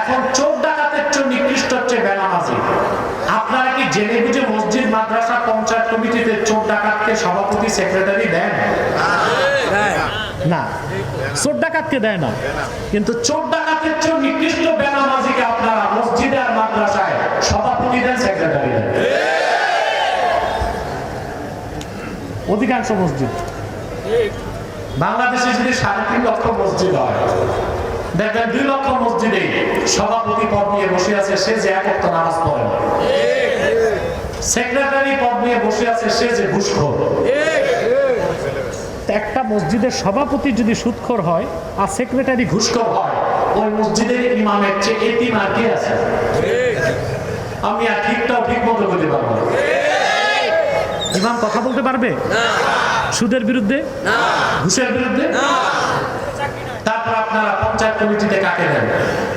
এখন চোর ডাকাতের চেয়ে নিকৃষ্ট হচ্ছে বেনামাজি। আপনারা কি জেনে বুঝে মসজিদ মাদ্রাসা পঞ্চায়েত কমিটিতে চোর ডাকাতকে সভাপতি সেক্রেটারি দেন? না। চোর ডাকাতকে দেয় না। কিন্তু চোর ডাকাতের চেয়ে নিকৃষ্ট বেনামাজিকে আপনারা মসজিদে আর মাদ্রাসায় সভাপতি দেন সেক্রেটারি দেন? অধিকাংশ মসজিদ। বাংলাদেশে যদি সাড়ে তিন লক্ষ মসজিদ হয় দেখবেন দুই লক্ষ মসজিদে সভাপতি পদ নিয়ে বসে আছে সে যে এক অক্ত নামাজ পড়ে না। সেক্রেটারি পদ নিয়ে বসে আছে সে যে ঘুষখোর। একটা মসজিদের সভাপতি যদি সুৎখর হয় আর সেক্রেটারি ঘুষখোর হয় ওই মসজিদের ইমামের চেয়ে এতিম আর কে আছে? আমি আর ঠিকটাও ঠিক মতো বলতে পারব ইমাম কথা বলতে পারবে? সুদের বিরুদ্ধে? ঘুষের বিরুদ্ধে? তারপর আপনারা পঞ্চায়েত কমিটিতে কাকে দেন